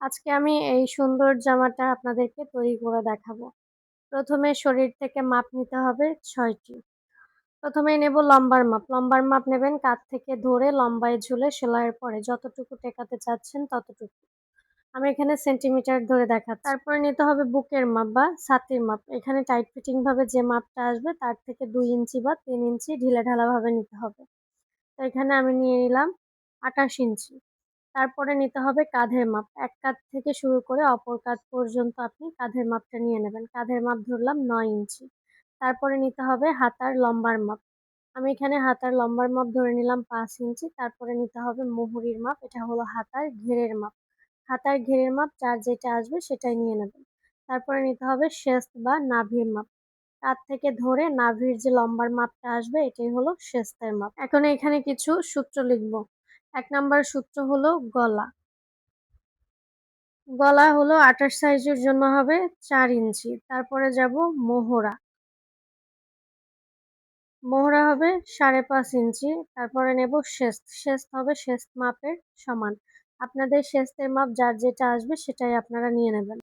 আজকে আমি এই সুন্দর জামাটা আপনাদেরকে তৈরি করে দেখাবো। প্রথমে শরীর থেকে মাপ নিতে হবে ছয়টি। প্রথমে নেব লম্বার মাপ। লম্বার মাপ নেবেন কাত থেকে ধরে লম্বায় ঝুলে সেলাইয়ের পরে যতটুকু টেকাতে চাচ্ছেন ততটুকু। আমি এখানে সেন্টিমিটার ধরে দেখা তারপরে নিতে হবে বুকের মাপ বা ছাতির মাপ। এখানে টাইট ফিটিং ভাবে যে মাপটা আসবে তার থেকে দুই ইঞ্চি বা তিন ইঞ্চি ঢিলে ঢালা ভাবে নিতে হবে। তো এখানে আমি নিয়ে নিলাম আঠাশ ইঞ্চি। তারপরে নিতে হবে কাঁধের মাপ। এক কাঁধ থেকে শুরু করে অপর কাঁধ পর্যন্ত আপনি কাঁধের মাপটা নিয়ে নেবেন। কাঁধের মাপ ধরলাম নয় ইঞ্চি। তারপরে নিতে হবে হাতার লম্বার মাপ। আমি এখানে হাতার লম্বার মাপ ধরে নিলাম পাঁচ ইঞ্চি। তারপরে নিতে হবে মুহুরির মাপ। এটা হলো হাতার ঘেরের মাপ। হাতার ঘেরের মাপ যার যেটা আসবে সেটাই নিয়ে নেবেন। তারপরে নিতে হবে শেস্ত বা নাভির মাপ। কাঁধ থেকে ধরে নাভির যে লম্বার মাপটা আসবে এটাই হলো শেস্তের মাপ। এখন এখানে কিছু সূত্র লিখব। এক নাম্বার সূত্র হলো গলা। গলা হলো আঠাশ সাইজের জন্য হবে চার ইঞ্চি, তারপরে যাব মোহরা। মোহরা হবে সাড়ে পাঁচ ইঞ্চি, তারপরে নেব শেস্ত শেস্ত হবে শেস্ত মাপের সমান। আপনাদের শেস্তের মাপ যার যেটা আসবে সেটাই আপনারা নিয়ে নেবেন।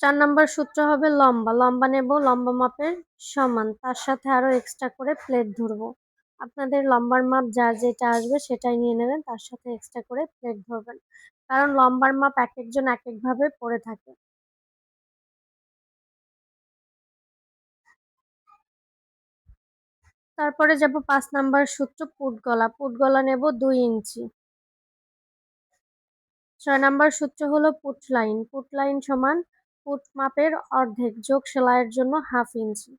চার নম্বর সূত্র হবে লম্বা। লম্বা নেব লম্বা মাপের সমান, তার সাথে আরও এক্সট্রা করে প্লেট ধরবো। আপনাদের লম্বার মাপ যার যেটা আসবে সেটাই নিয়ে নেবেন, তার সাথে এক্সট্রা করে প্লেট ধরবেন। কারণ লম্বার মাপ এক একজন এক একভাবে পড়ে থাকে। তারপরে যাব পাঁচ নাম্বার সূত্র পুট গলা পুট গলা নেব দুই ইঞ্চি। ছয় নাম্বার সূত্র হলো পুট লাইন পুট লাইন সমান পুট মাপের অর্ধেক যোগ সেলাইয়ের জন্য হাফ ইঞ্চি।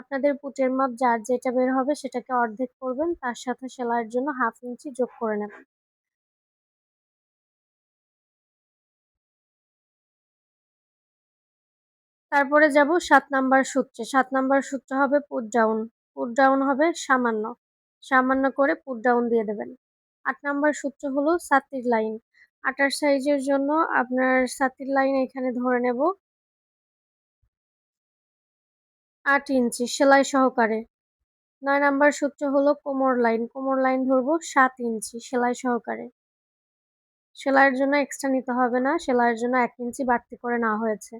আপনাদের পুটের মাপ যার যেটা বের হবে সেটাকে অর্ধেক করবেন, তার সাথে সেলাইয়ের জন্য হাফ ইঞ্চি যোগ করে নেবেন। তারপরে যাব সাত নাম্বার সূত্রে। সাত নাম্বার সূত্র হবে পুট ডাউন পুট ডাউন হবে সামান্য। সামান্য করে পুট ডাউন দিয়ে দেবেন। আট নাম্বার সূত্র হলো সাতির লাইন আটার সাইজের জন্য আপনার সাতির লাইন এখানে ধরে নেব। আট ইঞ্চি, সেলাই সহকারে। নয় নাম্বার সূত্র হলো কোমর লাইন। কোমর লাইন ধরবো সাত ইঞ্চি, সেলাই সহকারে। সেলাইয়ের জন্য এক্সট্রা নিতে হবে না, সেলাইয়ের জন্য এক ইঞ্চি বাড়তি করে নেওয়া হয়েছে।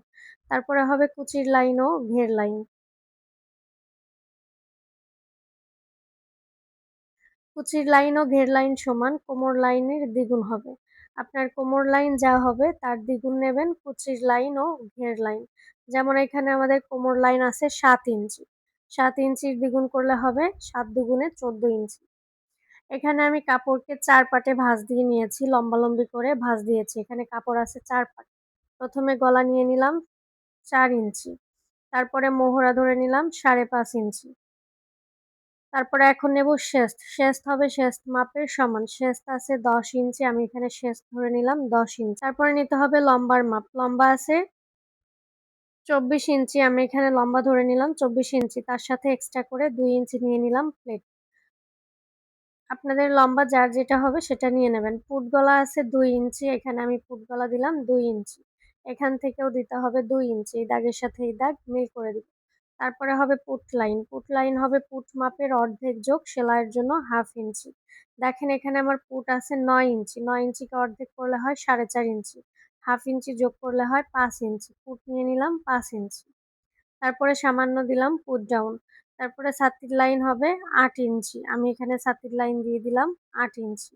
তারপরে হবে কুচির লাইন ও ঘের লাইন। কুচির লাইন ও ঘের লাইন সমান, কোমর লাইনের দ্বিগুণ হবে। আপনার কোমর লাইন যা হবে তার দ্বিগুণ নেবেন কুচির লাইন ও ঘের লাইন। যেমন এখানে আমাদের কোমর লাইন আছে সাত ইঞ্চি। সাত ইঞ্চির দ্বিগুণ করলে হবে সাত দুগুণে চোদ্দ ইঞ্চি। এখানে আমি কাপড়কে চার পাটে ভাঁজ দিয়ে নিয়েছি, লম্বালম্বি করে ভাঁজ দিয়েছি। এখানে কাপড় আছে চার পাট প্রথমে গলা নিয়ে নিলাম চার ইঞ্চি। তারপরে মোহরা ধরে নিলাম সাড়ে পাঁচ ইঞ্চি। তারপরে এখন নেব শেস্ত। শেস্ত হবে শেস্ত মাপের সমান। শেস্ত আছে দশ ইঞ্চি, আমি এখানে শেস্ত ধরে নিলাম দশ ইঞ্চি। তারপরে নিতে হবে লম্বার মাপ। লম্বা আছে চব্বিশ ইঞ্চি আমি এখানে লম্বা ধরে নিলাম, চব্বিশ ইঞ্চি। তার সাথে এক্সট্রা করে দুই ইঞ্চি নিয়ে নিলাম প্লেট আপনাদের লম্বা যার যেটা হবে সেটা নিয়ে নেবেন। পুট গলা আছে দুই ইঞ্চি, এখানে আমি পুট গলা দিলাম দুই ইঞ্চি। এখান থেকেও দিতে হবে দুই ইঞ্চি, এই দাগের সাথে এই দাগ মিল করে দিব তারপরে হবে পুট লাইন। পুট লাইন হবে পুট মাপের অর্ধেক যোগ সেলাইয়ের জন্য হাফ ইঞ্চি। দেখেন এখানে আমার পুট আছে নয় ইঞ্চি। নয় ইঞ্চিকে অর্ধেক করলে হয় সাড়ে চার ইঞ্চি। হাফ ইঞ্চি যোগ করলে হয় পাঁচ ইঞ্চি। পুট নিয়ে নিলাম পাঁচ ইঞ্চি। তারপরে সামান্য দিলাম পুট ডাউন। তারপরে ছাতির লাইন হবে আট ইঞ্চি। আমি এখানে ছাতির লাইন দিয়ে দিলাম আট ইঞ্চি।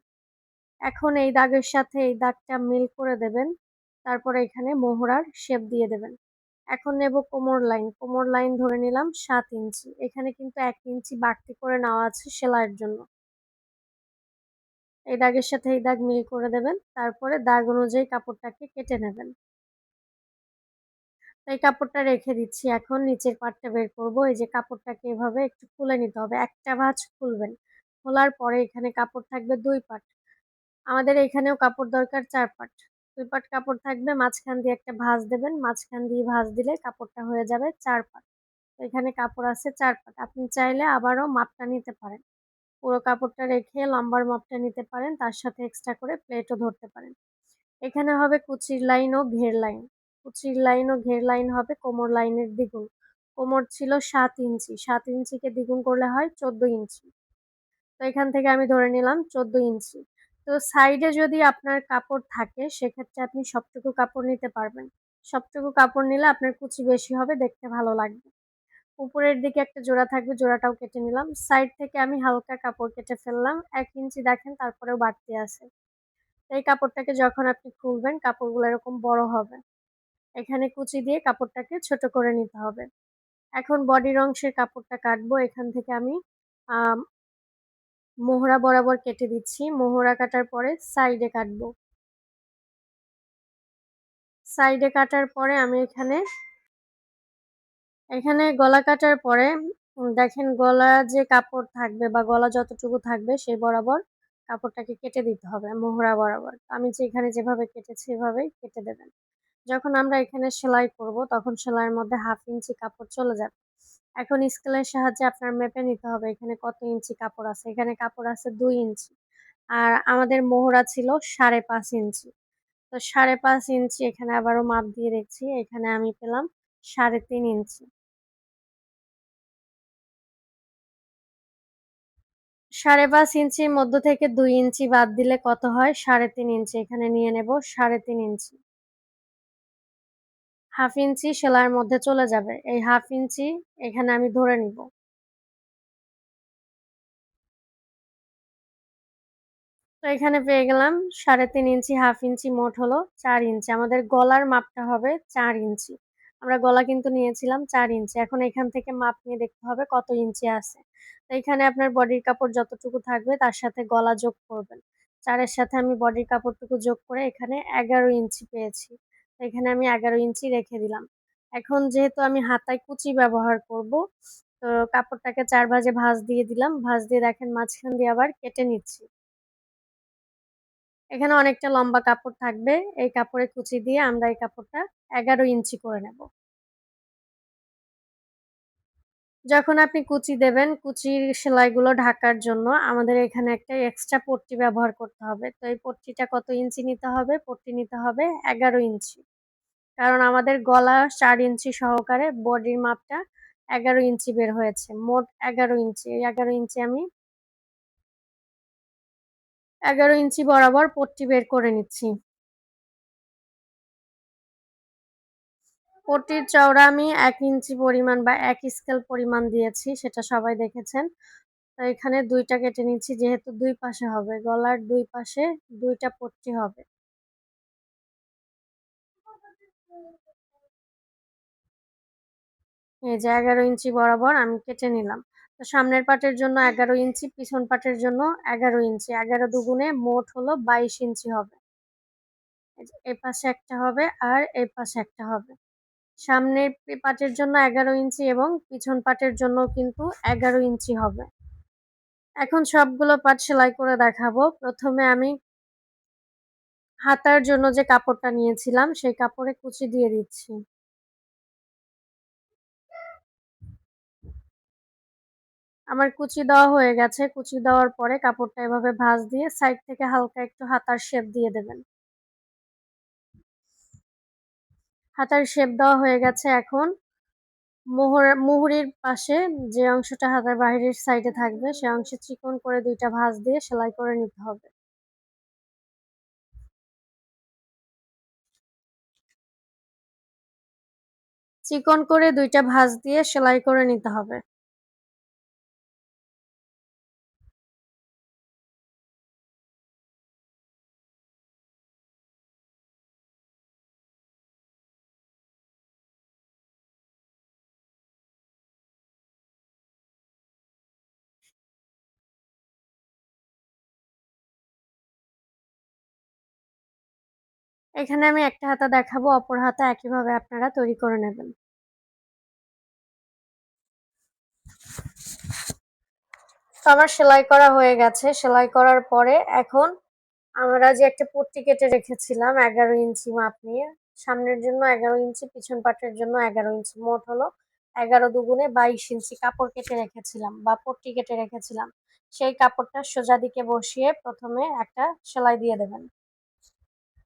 এখন এই দাগের সাথে এই দাগটা মিল করে দেবেন। তারপরে এখানে মোহরার শেপ দিয়ে দেবেন। এখন নেব কোমর লাইন। কোমর লাইন ধরে নিলাম সাত ইঞ্চি। এখানে কিন্তু এক ইঞ্চি বাড়তি করে নেওয়া আছে সেলাইয়ের জন্য। এই দাগের সাথে এই দাগ মিল করে দেবেন। তারপরে দাগ অনুযায়ী কাপড়টাকে কেটে নেবেন। এই কাপড়টা রেখে দিচ্ছি। এখন নিচের পাটটা বের করব। এই যে কাপড়টাকে এভাবে একটু খুলে নিতে হবে। একটা ভাঁজ খুলবেন। খোলার পরে এখানে কাপড় থাকবে দুই পাট। আমাদের এখানেও কাপড় দরকার চার পাট। দুই পাট কাপড় থাকবে। মাঝখান দিয়ে একটা ভাঁজ দেবেন। মাঝখান দিয়ে ভাঁজ দিলে কাপড়টা হয়ে যাবে চার পাট। এখানে কাপড় আছে চার পাট। আপনি চাইলে আবারও মাপটা নিতে পারেন। পুরো কাপড়টা রেখে লম্বার মাপটা নিতে পারেন, তার সাথে এক্সট্রা করে প্লেটও ধরতে পারেন। এখানে হবে কুচির লাইন ও ঘের লাইন কুচির লাইন ও ঘের লাইন হবে কোমর লাইনের দ্বিগুণ। কোমর ছিল সাত ইঞ্চি। সাত ইঞ্চিকে দ্বিগুণ করলে হয় চোদ্দ ইঞ্চি। তো এখান থেকে আমি ধরে নিলাম চোদ্দ ইঞ্চি। তো সাইডে যদি আপনার কাপড় থাকে, সেক্ষেত্রে আপনি সবটুকু কাপড় নিতে পারবেন। সবটুকু কাপড় নিলে আপনার কুচি বেশি হবে, দেখতে ভালো লাগবে। উপরের দিকে একটা জোড়া থাকবে, জোড়াটাও কেটে নিলাম। সাইড থেকে আমি হালকা কাপড় কেটে ফেললাম, এক ইঞ্চি দেখেন তারপরেও বাড়তি আছে। এই কাপড়টাকে যখন আপনি খুলবেন, কাপড়গুলো এরকম বড় হবে। এখানে কুচি দিয়ে কাপড়টাকে ছোট করে নিতে হবে। এখন বডির অংশের কাপড়টা কাটবো। এখান থেকে আমি, মোহরা বরাবর কেটে দিচ্ছি। মোহরা কাটার পরে সাইডে কাটবো। সাইডে কাটার পরে আমি এখানে এখানে গলা কাটার পরে দেখেন গলা যে কাপড় থাকবে বা গলা যতটুকু থাকবে সেই বরাবর কাপড়টাকে কেটে দিতে হবে, মোহরা বরাবর। আমি যে এখানে যেভাবে কেটেছি এভাবেই কেটে দেবেন। যখন আমরা এখানে সেলাই করব, তখন সেলাইয়ের মধ্যে হাফ ইঞ্চি কাপড় চলে যাবে। এখন স্কেলের সাহায্যে আপনার মেপে নিতে হবে এখানে কত ইঞ্চি কাপড় আছে। এখানে কাপড় আছে দুই ইঞ্চি। আর আমাদের মোহরা ছিল সাড়ে পাঁচ ইঞ্চি। তো সাড়ে পাঁচ ইঞ্চি এখানে আবারও মাপ দিয়ে দেখছি, এখানে আমি পেলাম সাড়ে তিন ইঞ্চি। সাড়ে পাঁচ ইঞ্চির মধ্য থেকে দুই ইঞ্চি বাদ দিলে কত হয়? সাড়ে তিন ইঞ্চি। এখানে নিয়ে নেব সাড়ে তিন ইঞ্চি। হাফ ইঞ্চি সেলাইয়ের মধ্যে চলে যাবে। এই হাফ ইঞ্চি এখানে আমি ধরে নিব। তো এখানে পেয়ে গেলাম সাড়ে তিন ইঞ্চি, হাফ ইঞ্চি মোট হলো চার ইঞ্চি। আমাদের গলার মাপটা হবে চার ইঞ্চি। আমরা গলা কিন্তু নিয়েছিলাম চার ইঞ্চি। এখন এখান থেকে মাপ নিয়ে দেখতে হবে কত ইঞ্চি আছে। তো এখানে আপনার বডির কাপড় যতটুকু থাকবে তার সাথে গলা যোগ করবেন। চারের সাথে আমি বডির কাপড়টুকু যোগ করে এখানে এগারো ইঞ্চি পেয়েছি। তো এখানে আমি এগারো ইঞ্চি রেখে দিলাম। এখন যেহেতু আমি হাতায় কুচি ব্যবহার করব, তো কাপড়টাকে চার ভাজে ভাঁজ দিয়ে দিলাম। ভাঁজ দিয়ে দেখেন মাঝখান দিয়ে আবার কেটে নিচ্ছি। এখানে অনেকটা লম্বা কাপড় থাকবে। এই কাপড়ে কুচি দিয়ে আমরা এই কাপড়টা এগারো ইঞ্চি করে নেব। যখন আপনি কুচি দেবেন, কুচির সেলাইগুলো ঢাকার জন্য আমাদের এখানে একটা এক্সট্রা পট্টি ব্যবহার করতে হবে। তো এই পট্টিটা কত ইঞ্চি নিতে হবে? পট্টি নিতে হবে এগারো ইঞ্চি। কারণ আমাদের গলা চার ইঞ্চি সহকারে বডির মাপটা এগারো ইঞ্চি বের হয়েছে। মোট এগারো ইঞ্চি। এই এগারো ইঞ্চি আমি এগারো ইঞ্চি বরাবর পট্টি বের করে নিচ্ছি। পট্টির চওড়া আমি এক ইঞ্চি পরিমাণ বা এক স্কেল পরিমাণ দিয়েছি, সেটা সবাই দেখেছেন। তো এখানে দুইটা কেটে নিচ্ছি, যেহেতু দুই পাশে হবে, গলার দুই পাশে দুইটা পট্টি হবে। এই যে এগারো ইঞ্চি বরাবর আমি কেটে নিলাম। সামনের পাটের জন্য এগারো ইঞ্চি, পিছন পাটের জন্য এগারো ইঞ্চি। এগারো দুগুণে মোট হলো বাইশ ইঞ্চি হবে। এই পাশে একটা হবে আর এই পাশে একটা হবে। সামনের পাটের জন্য এগারো ইঞ্চি এবং পিছন পাটের জন্য কিন্তু এগারো ইঞ্চি হবে। এখন সবগুলো পাট সেলাই করে দেখাবো। প্রথমে আমি হাতার জন্য যে কাপড়টা নিয়েছিলাম, সেই কাপড়ে কুচি দিয়ে দিচ্ছি। আমার কুচি দেওয়া হয়ে গেছে। কুচি দেওয়ার পরে কাপড়টা এভাবে ভাঁজ দিয়ে সাইড থেকে হালকা একটু হাতার শেপ দিয়ে দেবেন। হাতার শেপ দেওয়া হয়ে গেছে এখন। মোহর, মুহুরির পাশে যে অংশটা হাতার বাহিরের সাইডে থাকবে, সে অংশে চিকন করে দুইটা ভাঁজ দিয়ে সেলাই করে নিতে হবে। চিকন করে দুইটা ভাঁজ দিয়ে সেলাই করে নিতে হবে। এখানে আমি একটা হাতা দেখাবো, অপর হাতা একইভাবে আপনারা তৈরি করে নেবেন। তো আমার সেলাই করা হয়ে গেছে। সেলাই করার পরে এখন আমরা যে একটা পট্টি কেটে রেখেছিলাম, এগারো ইঞ্চি মাপ নিয়ে, সামনের জন্য এগারো ইঞ্চি, পিছন পাটের জন্য এগারো ইঞ্চি, মোট হলো এগারো দুগুণে বাইশ ইঞ্চি কাপড় কেটে রেখেছিলাম বা পট্টি কেটে রেখেছিলাম। সেই কাপড়টা সোজা দিকে বসিয়ে প্রথমে একটা সেলাই দিয়ে দেবেন।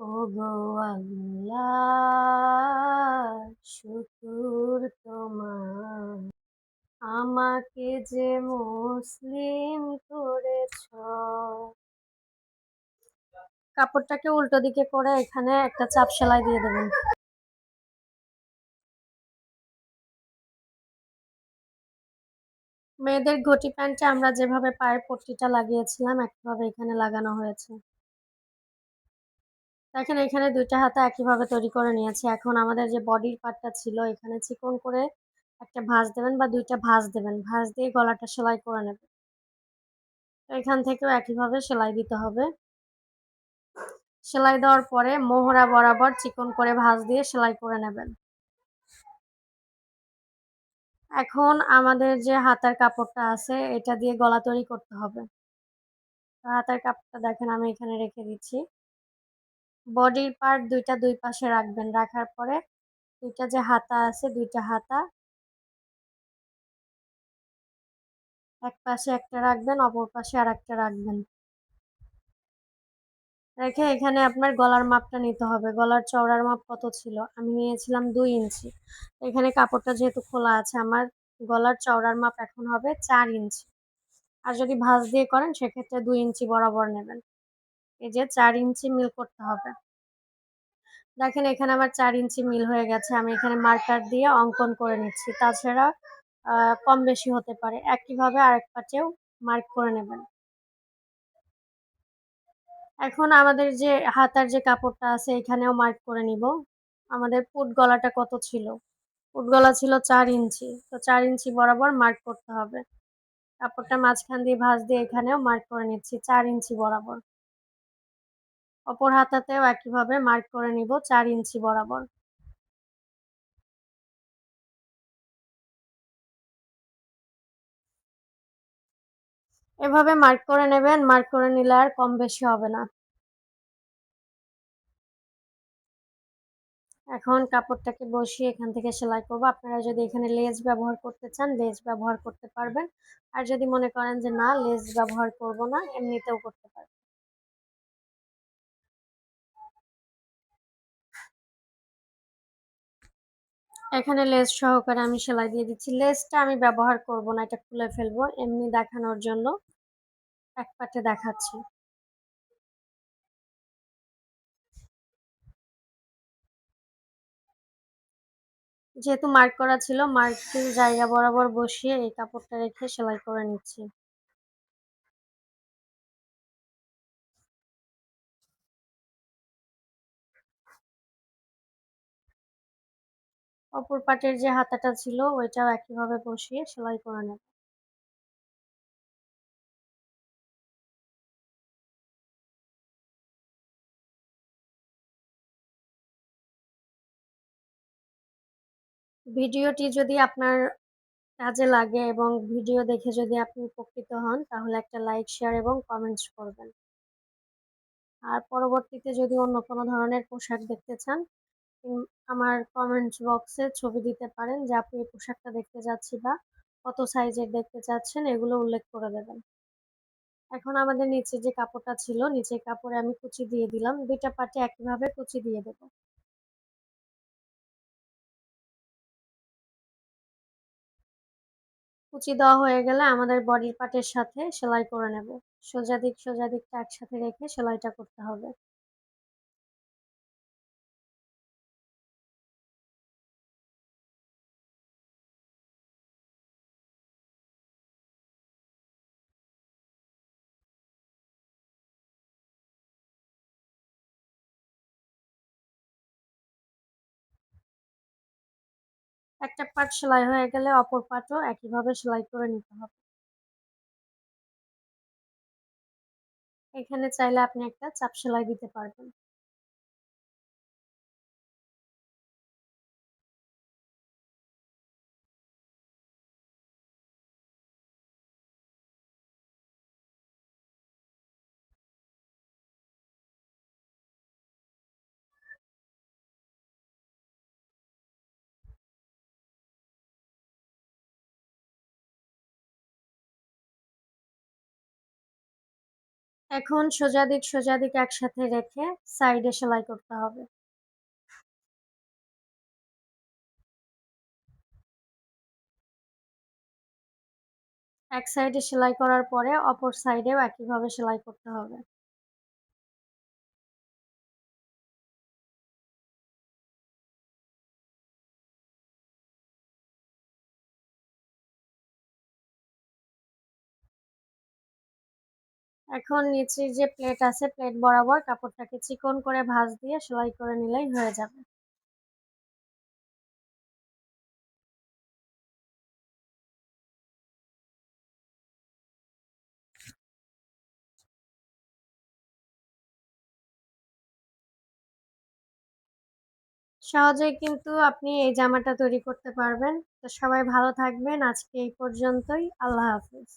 ওগো আল্লাহ, শুকুর তোমার। আমাকে যে মুসলিম করেছ। কাপড়টাকে উল্টো দিকে করে এখানে একটা চাপ সেলাই দিয়ে দেবেন। মেয়েদের ঘটি প্যান্টে আমরা যেভাবে পায়ের পট্টিটা লাগিয়েছিলাম একইভাবে এখানে লাগানো হয়েছে। দেখেন, এখানে দুইটা হাতা একইভাবে তৈরি করে নিয়েছি। এখন আমাদের যে বডির পার্টটা ছিল, এখানে চিকন করে একটা ভাঁজ দেবেন বা দুইটা ভাঁজ দেবেন। ভাঁজ দিয়ে গলাটা সেলাই করে নেবেন। এখান থেকেও একইভাবে সেলাই দিতে হবে। সেলাই দেওয়ার পরে মোহরা বরাবর চিকন করে ভাঁজ দিয়ে সেলাই করে নেবেন। এখন আমাদের যে হাতার কাপড়টা আছে, এটা দিয়ে গলা তৈরি করতে হবে। হাতার কাপড়টা দেখেন, আমি এখানে রেখে দিচ্ছি। বডির পার্ট দুইটা দুই পাশে রাখবেন। রাখার পরে দুইটা যে হাতা আছে, দুইটা হাতা এক পাশে একটা রাখবেন, অপর পাশে আর একটা রাখবেন। রেখে এখানে আপনার গলার মাপটা নিতে হবে। গলার চওড়ার মাপ কত ছিল? আমি নিয়েছিলাম দুই ইঞ্চি। এখানে কাপড়টা যেহেতু খোলা আছে, আমার গলার চওড়ার মাপ এখন হবে চার ইঞ্চি। আর যদি ভাঁজ দিয়ে করেন, সেক্ষেত্রে দুই ইঞ্চি বরাবর নেবেন। এই যে চার ইঞ্চি মিল করতে হবে। দেখেন এখানে আমার চার ইঞ্চি মিল হয়ে গেছে, আমি এখানে মার্কার দিয়ে অঙ্কন করে নিচ্ছি। তাছাড়া কম বেশি হতে পারে। একইভাবে আরেক পাটেও মার্ক করে নেবেন। এখন আমাদের যে হাতার যে কাপড়টা আছে, এখানেও মার্ক করে নিব। আমাদের পুট গলাটা কত ছিল? পুট গলা ছিল চার ইঞ্চি। তো চার ইঞ্চি বরাবর মার্ক করতে হবে। কাপড়টা মাঝখান দিয়ে ভাঁজ দিয়ে এখানেও মার্ক করে নিচ্ছি, চার ইঞ্চি বরাবর। অপর হাতাতেও একইভাবে মার্ক করে নিব চার ইঞ্চি বরাবর। এভাবে মার্ক করে নেবেন মার্ক করে নিলে আর কম বেশি হবে না। এখন কাপড়টাকে বসিয়ে এখান থেকে সেলাই করব। আপনারা যদি এখানে লেজ ব্যবহার করতে চান লেজ ব্যবহার করতে পারবেন। আর যদি মনে করেন যে না লেজ ব্যবহার করব না, এমনিতেও করতে পারবেন। এখানে লেস সহকারে আমি সেলাই দিয়ে দিচ্ছি। লেসটা আমি ব্যবহার করব না, এটা খুলে ফেলব। এমনি দেখানোর জন্য এক পাটে দেখাচ্ছি। যেহেতু মার্ক করা ছিল মার্কের জায়গা বরাবর বসিয়ে এই কাপড়টা রেখে সেলাই করে নিচ্ছি। অপর পাটের যে হাতাটা ছিল, ওইটাও একইভাবে বসিয়ে সেলাই করে নেব। ভিডিওটি যদি আপনার কাজে লাগে এবং ভিডিও দেখে যদি আপনি উপকৃত হন, তাহলে একটা লাইক, শেয়ার এবং কমেন্টস করবেন। আর পরবর্তীতে যদি অন্য কোনো ধরনের পোশাক দেখতে চান আমার কমেন্টস বক্সে ছবি দিতে পারেন যে আপনি পোশাকটা দেখতে যাচ্ছি বা কত সাইজের দেখতে চাচ্ছেন, এগুলো উল্লেখ করে দেবেন। এখন আমাদের নিচে যে কাপড়টা ছিল নিচে কাপড়ে আমি কুচি দিয়ে দিলাম। দুইটা পাটে একইভাবে কুচি দিয়ে দেবো। কুচি দেওয়া হয়ে গেলে আমাদের বডির পার্টের সাথে সেলাই করে নেব। সোজা দিক সোজা দিকটা একসাথে রেখে সেলাইটা করতে হবে। একটা পার্ট সেলাই হয়ে গেলে অপর পার্টও একইভাবে সেলাই করে নিতে হবে। এখানে চাইলে আপনি একটা চাপ সেলাই দিতে পারবেন। এখন সোজা দিক সোজা দিক একসাথে রেখে সাইডে সেলাই করতে হবে। এক সাইডে সেলাই করার পরে অপর সাইডেও একইভাবে সেলাই করতে হবে। এখন নিচের যে প্লেট আছে প্লেট বরাবর কাপড়টাকে চিকন করে ভাঁজ দিয়ে সেলাই করে নিলেই হয়ে যাবে। সহজেই কিন্তু আপনি এই জামাটা তৈরি করতে পারবেন। তো সবাই ভালো থাকবেন। আজকে এই পর্যন্তই। আল্লাহ হাফিজ।